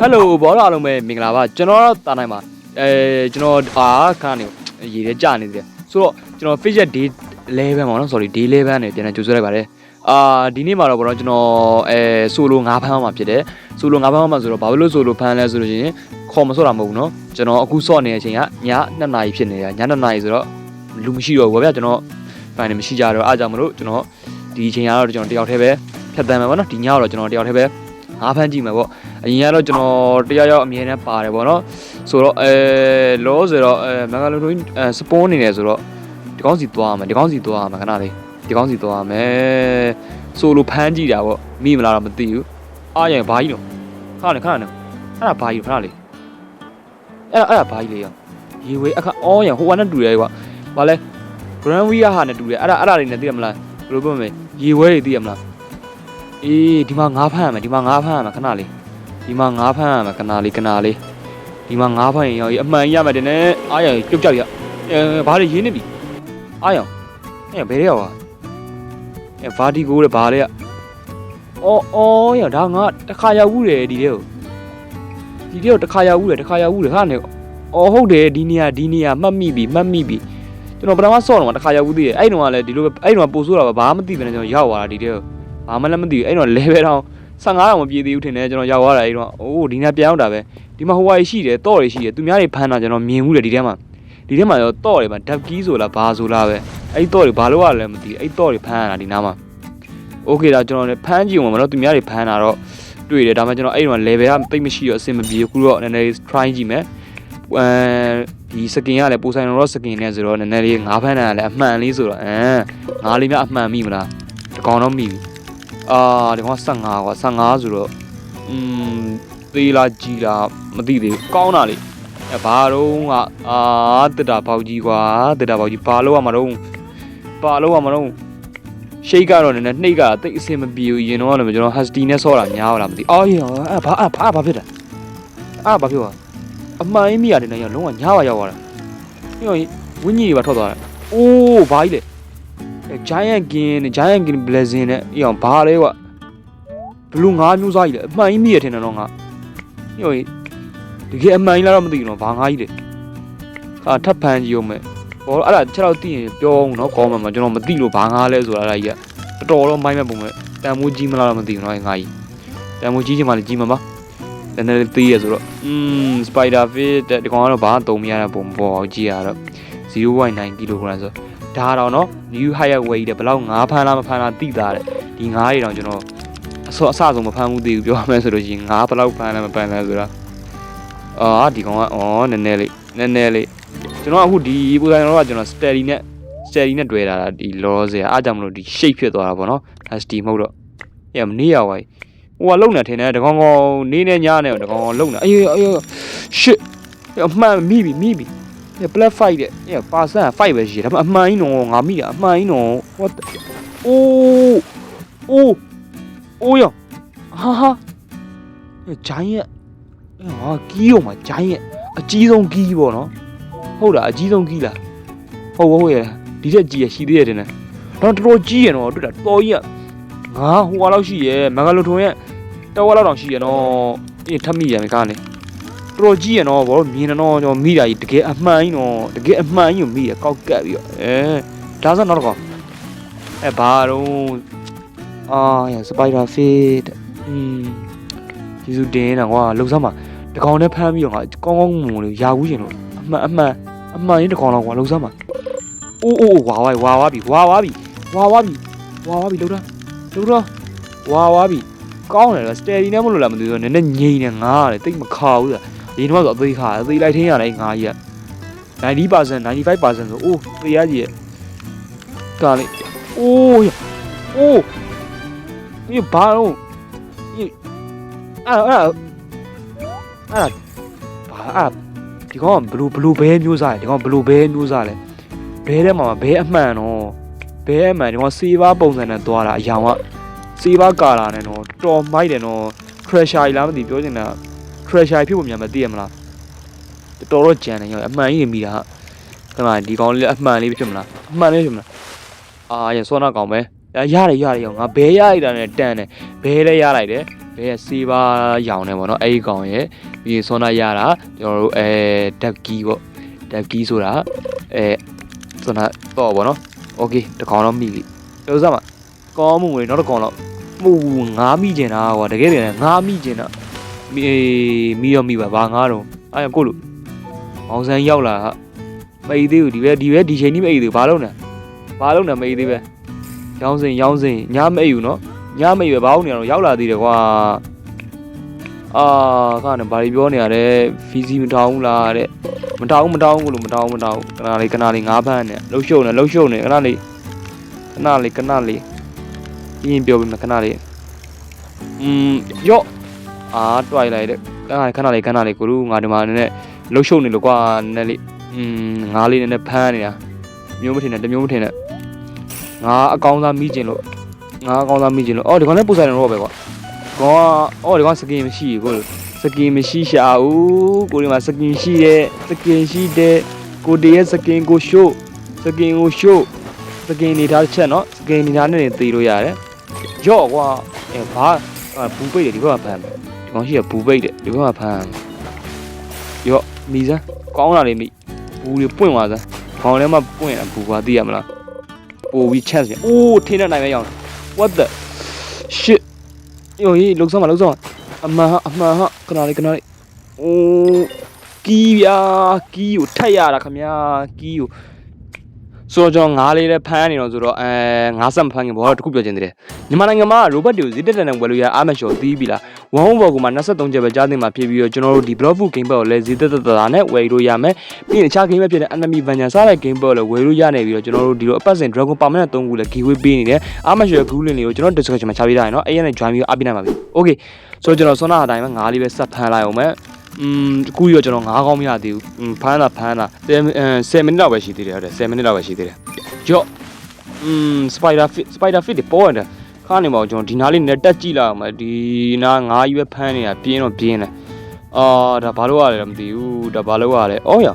ဟယ်လိုဘောတော့အားလုံးပဲမင်္ဂလာပါကျွန်တော်တော့တာနိုင်ပါအဲကျွန်တော်အာခါနေရေထဲကြာနေသေးတယ်ဆိုတော့ကျွန်တော် fish day 11ပေါ့နော် sorry day 11နဲ့ပြန်နေကြိုဆိုလိုက်ပါတယ်အာဒီနေ့မှာတော့ဘောတော့ကျွန်တော်အဲဆိုလို၅ဖမ်းမှာဖြစ်တယ်ဆိုလို၅ဖမ်းမှာဆိုတော့ဘာလို့ဆိုလိုဖမ်းလဲဆိုလို့ရှိရင်ခေါ်မစော့တာမဟုတ်ဘူးနော်ကျွန်တော်အခုစော့နေတဲ့အချိန်ကည2နာရီဖြစ်နေတာည2နာရီဆိုတော့လူမရှိတော့ဘူးဗျာကျွန်တော်ဖန်နေမရှိကြတော့အားကြောင့်မလို့ကျွန်တော်ဒီအချိန်ကတော့ကျွန်တော်တယောက်တည်းပဲဖြတ်တန်းမှာပေါ့နော်ဒီညကတော့ကျွန်တော်တယောက်တည်းပဲ ငါးဖမ်းကြည့်မှာပေါ့အရင်ကတော့ကျွန်တော်တရားရောက်အမြဲတမ်းပါတယ်ဗောနော်ဆိုတော့အဲလောဆိုတော့အဲမဂါလိုတိုအဲစပွန်နေတယ်ဆိုတော့ဒီကောင်းစီသွားမယ်ဒီကောင်းစီသွားမယ်ခဏလေးဒီကောင်းစီသွားမယ်ဆိုလိုဖမ်းကြည့်တာဗောမိမလားတော့မသိဘူးအားရဘာကြီးတော့ခဏလေးခဏလေးအဲ့ဒါဘာကြီးခဏလေးအဲ့ဒါအဲ့ဒါဘာကြီးလေရောရေဝေးအခါအော်ရဟိုကနဲ့တူတယ်ကွာဘာလဲ Grand Via ဟာနဲ့တူတယ်အဲ့ဒါအဲ့ဒါလေးနဲ့သိရမလားဘယ်လိုပြောမလဲရေဝဲတွေသိရမလား အေးဒီမှာငါးဖမ်းရမယ်ဒီမှာငါးဖမ်းရမယ်ခဏလေးဒီမှာငါးဖမ်းရမှာကနာလေးကနာလေးဒီမှာငါးဖမ်းရင်ရောအမှန်ရမှာတင်နဲ့အားရပြုတ်ကြောက်ရအဲဘာတွေရင်းနေပြီအားရအဲဘယ်ရောက်อ่ะအဲဗာတီကိုလေဘာလဲအော်အော်ရဒါငါတခါရောက်ဘူးတယ်ဒီတဲ့ကိုဒီတဲ့ကိုတခါရောက်ဘူးတယ်တခါရောက်ဘူးတယ်ဟာနေအော်ဟုတ်တယ်ဒီနေရာဒီနေရာမှတ်မိပြီမှတ်မိပြီကျွန်တော်ပထမဆော့တော့တခါရောက်ဘူးသေးတယ်အဲ့တုန်းကလည်းဒီလိုပဲအဲ့တုန်းကပို့ဆိုးတာပါဘာမှမသိဘဲနဲ့ကျွန်တော်ရောက်သွားတာဒီတဲ့ကို ဘာမှလည်းမသိဘူးအဲ့တုန်းက level တောင် 15တောင်မပြည့်သေးဘူးထင်တယ်ကျွန်တော်ရောက်သွားတာအဲ့တော့အိုးဒီနေ့ပြန်ရောက်တာပဲဒီမှာဟိုဝါရှိတယ်တော့တွေရှိတယ်သူများတွေဖမ်းတာကျွန်တော်မြင်ဘူးလေဒီထဲမှာဒီထဲမှာရောတော့တွေမှာဓာတ်ကီးဆိုလားဘာဆိုလားပဲအဲ့တော့တွေဘာလို့ရလဲမသိဘူးအဲ့တော့တွေဖမ်းရတာဒီနားမှာโอเคဒါကျွန်တော်လည်းဖမ်းကြည့်အောင်မလို့သူများတွေဖမ်းတာတော့တွေ့တယ်ဒါမှကျွန်တော်အဲ့ဒီမှာ level ကတိတ်မရှိတော့အဆင်မပြေဘူးခုတော့နည်းနည်း try ကြည့်မယ်အဲဒီစကင်ကလည်းပိုဆိုင်တော့စကင်နဲ့ဆိုတော့နည်းနည်းလေးငါးဖမ်းတာလည်းအမှန်လေးဆိုတော့အဲငါးလေးများအမှန်မိမလားတကောင်တော့မိပြီ အာဒီကောင်က15ကွာ15ဆိုတော့อืมသေးလားကြီးလားမသိသေးဘူးကောင်းတာလေအဲဘာတော့ကအာတစ်တာပေါက်ကြီးကွာတစ်တာပေါက်ကြီးဘာလို့ရမှာတော့ဘာလို့ရမှာတော့ရှိတ်ကတော့နည်းနည်းနှိတ်ကတိတ်အဆင်မပြေဘူးရင်တော့လည်းကျွန်တော် husky နဲ့ဆော့တာများလားမသိအော်ရောအဲဘာအာဘာဘာဖြစ်တာအာဘာဖြစ်သွားအမှန်အင်းမိရတယ်နဲ့ရောလုံးဝညားပါရောက်သွားတာညို့ဝင်းကြီးတွေပါထွက်သွားတယ်အိုးဘာကြီးလဲအဲ giant king နဲ့ giant king blazing နဲ့အေးအောင်ဘာလဲကွာဘလူးငါးမျိုးစားကြီးလေအမှန်ကြီးမိရထင်တယ်တော့ငါညို့တကယ်အမှန်ကြီးလားတော့မသိဘူးနော်ဘာငါးကြီးလေဟာထပ်ဖန်ကြည့်အောင်မယ်ဟောအဲ့ဒါချက်တော့သိရင်ပြောအောင်နော်ကောင်းမှာမှာကျွန်တော်မသိလို့ဘာငါးလဲဆိုတာအဲ့ဒါကြီးကတော်တော်တော့မိုင်းမဲ့ပုံပဲတန်မိုးကြီးမလားတော့မသိဘူးနော်အဲ့ငါးကြီးတန်မိုးကြီးချင်မှလည်းကြီးမှာပါနည်းနည်းသေးရဆိုတော့อืม spider fish တဲ့ဒီကောင်ကတော့ဘာသုံးမရတဲ့ပုံပေါ်ကြီးရတော့0.9 kg ဆို ဒါတော့နော် new higher weight တဲ့ဘယ်လောက်ငါးဖမ်းလားမဖမ်းလားသိတာတဲ့ဒီငါးတွေတော့ကျွန်တော်အစောအစဆုံးမဖမ်းဘူးသိဘူးပြောရမယ်ဆိုလို့ရှိရင်ငါးဘယ်လောက်ဖမ်းလဲမဖမ်းလဲဆိုတာအာဒီကောင်ကအော်နည်းနည်းလေးနည်းနည်းလေးကျွန်တော်အခုဒီပုံစံတော့ကျွန်တော် steady နဲ့ steady နဲ့တွေ့တာဒီ law စရာအားကြောင့်မလို့ဒီ shape ဖြစ်သွားတာပေါ့နော် steady မဟုတ်တော့ညမနေရဝိုင်းဟိုကလုံနေထင်တယ်တကောင်ကောင်နေနေညနေတကောင်ကောင်လုံနေအေးအေး shit အမှန်မိပြီမိပြီ Yeah, black fight တဲ့ Yeah, person 5ပဲရှိတယ်ဒါပေမဲ့အမှန်ကြီးနော်ငါမိတာအမှန်ကြီးနော် What the Oh Oh Oh ရဟာဟာ Yeah, giant ဟာကီးရောမှာ giant အကြီးဆုံးကီးပေါ့နော်ဟုတ်လားအကြီးဆုံးကီးလားဟုတ်ဟုတ်ရဲ့ဒီတက်ကြီးရရှိသေးတယ်တင်တယ်တော့တော်တော်ကြီးရနော်တွေ့တာတော်ကြီးကငါဟိုဟာလောက်ရှိရဲ့မဂါလိုထုံရဲ့တဝက်လောက်တောင်ရှိရနော်အေးထပ်မိရမယ်ကားလေ တော်တော်ကြီးရနော်ဘောမြင်တော့ကျွန်တော်မိတာကြီးတကယ်အမှန်ကြီးနော်တကယ်အမှန်ကြီးကိုမိရကောက်ကက်ပြီးတော့အဲဒါဆိုတော့ကောအဲဘာတော့အာရစပိုက်ဒါဖစ်อืมကျေးဇူးတင်တာကွာလှုပ်စမ်းပါတကောင်နဲ့ဖမ်းပြီးတော့ငါကောင်းကောင်းမွန်မွန်လေးရာဘူးရှင်လို့အမှန်အမှန်အမှန်ကြီးတကောင်တော့ကွာလှုပ်စမ်းပါအိုးအိုးဝါဝါဝါဝါပြီဝါဝါပြီဝါဝါပြီဝါဝါပြီလှုပ်တာလှုပ်တော့ဝါဝါပြီကောင်းတယ်လားစတယ်ဒီနဲ့မလို့လားမသိဘူးနည်းနည်းငိမ့်နေငါရတယ်တိတ်မခါဘူးလား ဒီတော့ဆိုအသေးခါအသေးလိုက်ထင်းရတယ်ငါကြီးက90% 95%ဆိုအိုးသေရကြီးရဲ့ကာလေးအိုးရအိုးဒီဘာတော့ဒီအဲ့အဲ့အဲ့ဘာအဲ့ဒီကောင်ဘလူးဘလူးဘဲမျိုးစားတယ်ဒီကောင်ဘလူးဘဲမျိုးစားလဲဘဲထဲမှာဘဲအမှန်တော့ဘဲအမှန်ဒီကောင်စေးပါပုံစံနဲ့သွားတာအယောင်ကစေးပါကာလာနဲ့တော့တော်မိုက်တယ်နော် crusher ကြီးလားမသိပြောချင်တာ treasure ဖြစ်ဖို့မြန်မသိရမလားတော်တော်ကြံနေရောအမှန်ကြီးမိတာဟာခဏဒီကောင်လေးအမှန်လေးဖြစ်မလားအမှန်လေးဖြစ်မလားအာရစောနာကောင်ပဲရတယ်ရတယ်ရောငါဘဲရလိုက်တာနဲ့တန်တယ်ဘဲလည်းရလိုက်တယ် ဘယ်စေးပါရောင်နေပေါ့နော်အဲ့ဒီကောင်ရဲ့ပြီးရင်ဆွမ်းနာရတာကျွန်တော်တို့အဲဓာတ်ကီပေါ့ဓာတ်ကီဆိုတာအဲဆွမ်းနာတော့ပေါ့နော်โอเคတကောင်တော့မိပြီပြောစမ်းပါကောင်းမှုငွေနောက်တစ်ကောင်တော့မှုငားမိကျင်တာကွာတကယ်တည်းငားမိကျင်တာ မိမိရောမိပါဘာငားတော့အဲ့ကိုလို့အောင်ဆန်းရောက်လာဟာမအိသေးဘူးဒီပဲဒီပဲဒီချိန်ကြီးမအိသေးဘူးဘာလုပ်နေဘာလုပ်နေမအိသေးပဲရောင်းစင်ရောင်းစင်ညမအိဘူးနော်ညမိတ်ပဲဘာလို့နေရတော့ရောက်လာသေးတယ်ကွာအာခါနဲ့ဘာတွေပြောနေရလဲဖီစီမတောင်းဘူးလားတဲ့မတောင်းမတောင်းဘူးလို့မတောင်းမတောင်းခဏလေးခဏလေးငါးဖန်းနဲ့လှုပ်ရှုပ်နေလှုပ်ရှုပ်နေခဏလေးခဏလေးခဏလေးပြင်းပြောပြီးမခဏလေးอืมယော့ အာတွိုင်လိုက်တဲ့ခဏလေးခဏလေးခဏလေးကိုလူငါဒီမှာနည်းနည်းလှုပ်ရှုပ်နေလို့ကွာနည်းနည်းလေးอืมငါးလေးနည်းနည်းဖမ်းနေတာမျိုးမထင်နဲ့တမျိုးမထင်နဲ့ငါအကောင်းသားမိကျင်လို့ငါအကောင်းသားမိချင်လို့အော်ဒီကောင်လည်းပို့ဆိုင်တော့ပဲကွာကောင်ကအော်ဒီကောင်စကင်မရှိဘူးကိုလို့စကင်မရှိရှာဘူးကိုဒီမှာစကင်ရှိတဲ့စကင်ရှိတဲ့ကိုတည်းရဲ့စကင်ကိုရှို့စကင်ကိုရှို့စကင်နေထားတစ်ချက်နော်စကင်နေထားနဲ့သေလို့ရတယ်ရော့ကွာအဲဘာ ဘူးပိတ်တယ်ဒီကောင်ကဖမ်းမယ်ဒီကောင်ရှိရဘူးပိတ်တယ်ဒီကောင်ကဖမ်းရော့မိစမ်းကောင်းလာလေမိဘူးတွေပွင့်သွားစမ်းခေါင်းထဲမှာပွင့်ရဘူးကွာသိရမလားပိုပြီး chance အိုးထင်းတဲ့နိုင်ပဲရောက် what the shit ယောဟေးလုံဆောင်မလုံဆောင်အမှန်ဟာအမှန်ဟာခဏလေးခဏလေးအိုးကီးဗျာကီးကိုထက်ရတာခမညာကီးကို ဆိုတော့ကျွန်တော်ငါးလေးလည်းဖမ်းနေတော့ဆိုတော့အဲငါးဆက်မဖမ်းခင်ဘောတော့တခုပြောချင်သေးတယ်မြန်မာနိုင်ငံမှာရိုဘတ်တွေကိုဈေးတက်တက်နဲ့ဝယ်လို့ရအားမလျှော်သီးပြီလားဝမ်ဟောဘောကမှ23ချက်ပဲကြားသိမှာဖြစ်ပြီးတော့ကျွန်တော်တို့ဒီ block food game board ကိုလည်းဈေးတက်တက်တာနဲ့ဝယ်လို့ရမယ်ပြီးရင်အခြား game ပဲဖြစ်တဲ့ enemy vengeance စတဲ့ game board လည်းဝယ်လို့ရနေပြီးတော့ကျွန်တော်တို့ဒီလိုအပတ်စဉ် dragon permanent 3ခုလည်း giveaway ပေးနေတယ်အားမလျှော် group link တွေကိုကျွန်တော် description မှာချပေးထားရနော်အဲ့ရနဲ့ join ပြီးအားပေးနိုင်ပါပြီ okay ဆိုတော့ကျွန်တော်ဆွမ်းနာအတိုင်းပဲငါးလေးပဲစပ်ဖမ်းလိုက်အောင်မယ် อืมအခုရောကျွန်တော်ငါးကောင်းမရသေးဘူးอืมဖမ်းတာဖမ်းတာ10မိနစ်လောက်ပဲရှိသေးတယ်ဟုတ်တယ်10မိနစ်လောက်ပဲရှိသေးတယ်ကြော့อืม spider fit spider fit တွေပေါ်တယ်ခါနေပါဦးကျွန်တော်ဒီနားလေးနဲ့တက်ကြည့်လိုက်အောင်မယ်ဒီနားငါးကြီးပဲဖမ်းနေတာပြင်းတော့ပြင်းတယ်အာဒါဘာလို့ရလဲမသိဘူးဒါဘာလို့ရလဲအော်ရ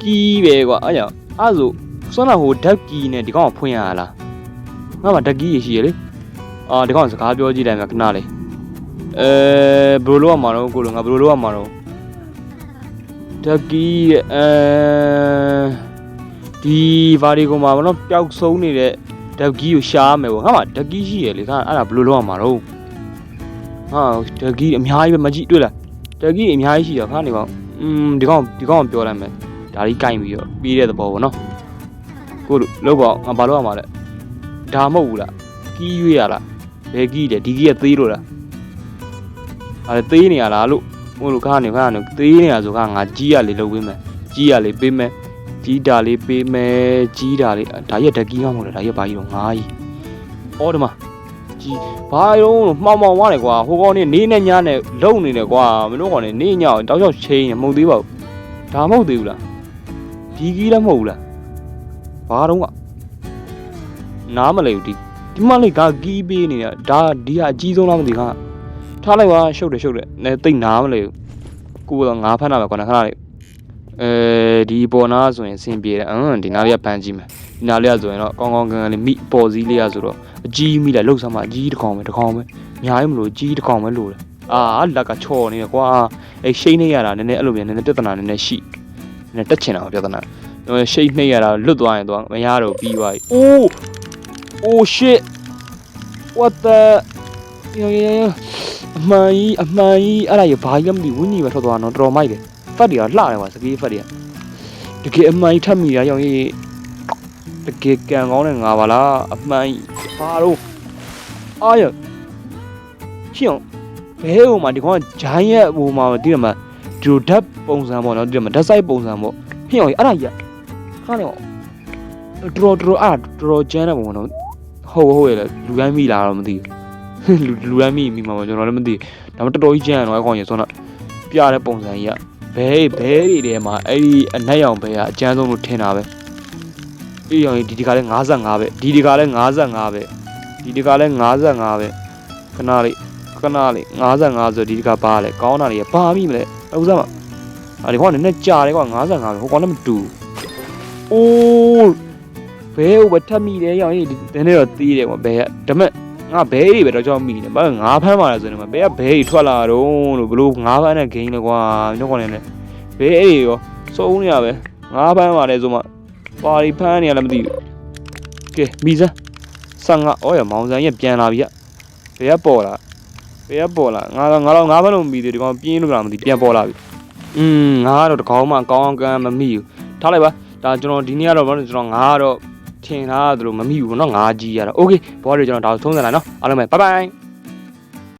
ကီးပဲကွာအဲ့ရအဲ့ဆိုဆွမ်းနာဟိုဓာတ်ကီးနဲ့ဒီကောင်ကဖွင့်ရလားငါမှဓာတ်ကီးရရှိရလေအာဒီကောင်စကားပြောကြည့်လိုက်မယ်ခဏလေး အဲဘယ်လိုလုပ်ရမှာတော့ကိုလိုငါဘယ်လိုလုပ်ရမှာတော့ တကီးရဲ့အဲဒီဗာဒီကိုမှာဗောနော်ပျောက်ဆုံးနေတဲ့ဓာတ်ကီးကိုရှားမယ်ဗောငါမှဓာတ်ကီးရှိရလေခါအဲ့ဒါဘယ်လိုလုပ်ရမှာတော့ဟာဓာတ်ကီးအများကြီးပဲမကြည့်တွေ့လားဓာတ်ကီးအများကြီးရှိရခါနေပါอืมဒီကောင်ဒီကောင်ပြောလိုက်မယ်ဒါလေးကင်ပြီးတော့ပြီးတဲ့သဘောဗောနော်ကိုလိုလောက်ပါငါဘာလုပ်ရမှာလဲဒါမဟုတ်ဘူးလားကီးရွေးရလားဘယ်ကီးလဲဒီကီးကသေးလို့လားအဲသေးနေရလားလို့ ဟိုလိုခါနေခါနေသေးနေရဆိုခါငါကြီးရလေးလုပ်ပေးမယ်ကြီးရလေးပေးမယ်ကြီးတာလေးပေးမယ်ကြီးတာလေးဒါရက်တကီးမှမဟုတ်လေဒါရက်ဘာကြီးတော့ငါးကြီးအော်ဒီမှာကြီးဘာရုံးလို့မှောင်မှောင်သွားတယ်ကွာဟိုကောင်နေနေနဲ့ညနဲ့လုံနေတယ်ကွာမင်းတို့ကောင်နေနေညောင်းတောက်ချောက်ချင်းနေမဟုတ်သေးပါဘူးဒါမဟုတ်သေးဘူးလားဒီကြီးလည်းမဟုတ်ဘူးလားဘာတော့ကနားမလဲဘူးဒီဒီမလေးကကီးပေးနေတာဒါဒီကအကြီးဆုံးလားမသိခါ ထားလိုက်ပါရှုပ်တယ်ရှုပ်တယ်နဲတိတ်နားမလဲဘူးကိုကတော့ငါးဖမ်းတာပဲကွာခဏလေးအဲဒီပေါ်နာဆိုရင်အဆင်ပြေတယ်အင်းဒီနားလေးကဖမ်းကြည့်မယ်ဒီနားလေးကဆိုရင်တော့ကောင်းကောင်းကန်ကန်လေးမိပေါ်စည်းလေးကဆိုတော့အကြီးမိလိုက်လှုပ်ဆမ်းမအကြီးတစ်ကောင်ပဲတစ်ကောင်ပဲအများကြီးမလို့အကြီးတစ်ကောင်ပဲလို့တယ်အာလက်ကချော်နေတယ်ကွာအဲရှိတ်နေရတာနည်းနည်းအဲ့လိုမျိုးနည်းနည်းပြဿနာနည်းနည်းရှိနည်းနည်းတက်ချင်တာပြဿနာရှိတ်နေရတာလွတ်သွားရင်တော့မရတော့ပြီးသွားပြီအိုး oh shit what the ယောယောယော အမှန်ကြီးအမှန်ကြီးအဲ့ဒါရဘာကြီးလဲမသိဘူးဝင်းကြီးပဲထွက်သွားတော့တော်တော်မိုက်တယ်ဖတ်တွေကလှတယ်ကွာစကေးဖတ်တွေကတကယ်အမှန်ကြီးထပ်မိတာယောကြီးတကယ်ကံကောင်းတဲ့ငါပါလားအမှန်ကြီးဘာလို့အာရချင်းအောင်ဘဲဟိုမှာဒီကောင်ဂျိုင်းရဲ့ဟိုမှာဒီမှာဒီလိုဓာတ်ပုံစံပေါ့နော်ဒီမှာဓာတ်ဆိုင်ပုံစံပေါ့ဟင်းအောင်အဲ့ဒါကြီးခါနေတော်တော်တော်အဲ့တော်တော်ကျန်းတဲ့ပုံပေါ့နော်ဟုတ်ဟုတ်ရလေလူတိုင်းမိလာတော့မသိဘူး လူလူရမ်းမိမိမှာပေါ့ကျွန်တော်လည်းမသိဒါပေမဲ့တော်တော်ကြီးကြမ်းရတော့အကောင်ကြီးဆိုတော့ပြတဲ့ပုံစံကြီးကဘဲဘဲတွေထဲမှာအဲ့ဒီအနက်ရောင်ဘဲကအကျန်းဆုံးလို့ထင်တာပဲအေးရောင်ဒီဒီကလည်း55ပဲဒီဒီကလည်း55ပဲဒီဒီကလည်း55ပဲခဏလေးခဏလေး55ဆိုဒီဒီကပါလဲကောင်းတာတွေပါမိမလဲဥစားမအဲ့ဒီကောင်ကနည်းနည်းကြာတယ်ကွာ55ပဲဟိုကောင်လည်းမတူအိုးဘဲဟိုဘထက်မိတယ်ရောင်ကြီးဒီနည်းနည်းတော့သေးတယ်ကွာဘဲကဒါပေမဲ့ ငငါဘဲတွေပဲတော့ကြောက်မိတယ်ဘာငါဖမ်းပါလဲဆိုရင်မဘဲကဘဲတွေထွက်လာတော့လို့ဘလို့ငါဖမ်းတဲ့ဂိမ်းလေကွာညော့ကောင်းနေတယ်ဘဲအဲ့ရောစုံနေရပဲငါဖမ်းပါလဲဆိုမှပါရီဖမ်းနေရလည်းမသိဘူးကဲမိစမ်းဆန်ငါအော်ရမောင်စံရဲ့ပြန်လာပြီကဘဲကပေါ်လာဘဲကပေါ်လာငါတော့ငါတော့ငါဖမ်းလို့မပြီးသေးဒီကောင်ပြင်းလို့လားမသိပြန်ပေါ်လာပြီอืมငါကတော့တကောင်းမှကောင်းအောင်ကမ်းမမိဘူးထားလိုက်ပါဒါကျွန်တော်ဒီနေ့ကတော့ဘာလို့ကျွန်တော်ငါကတော့ ထင်ထားသလိုမမိဘူးเนาะငါကြီးရတာโอเคဘောတွေကျွန်တော်ဒါကိုသုံးစံလိုက်เนาะအားလုံးပဲဘိုင်ဘိုင်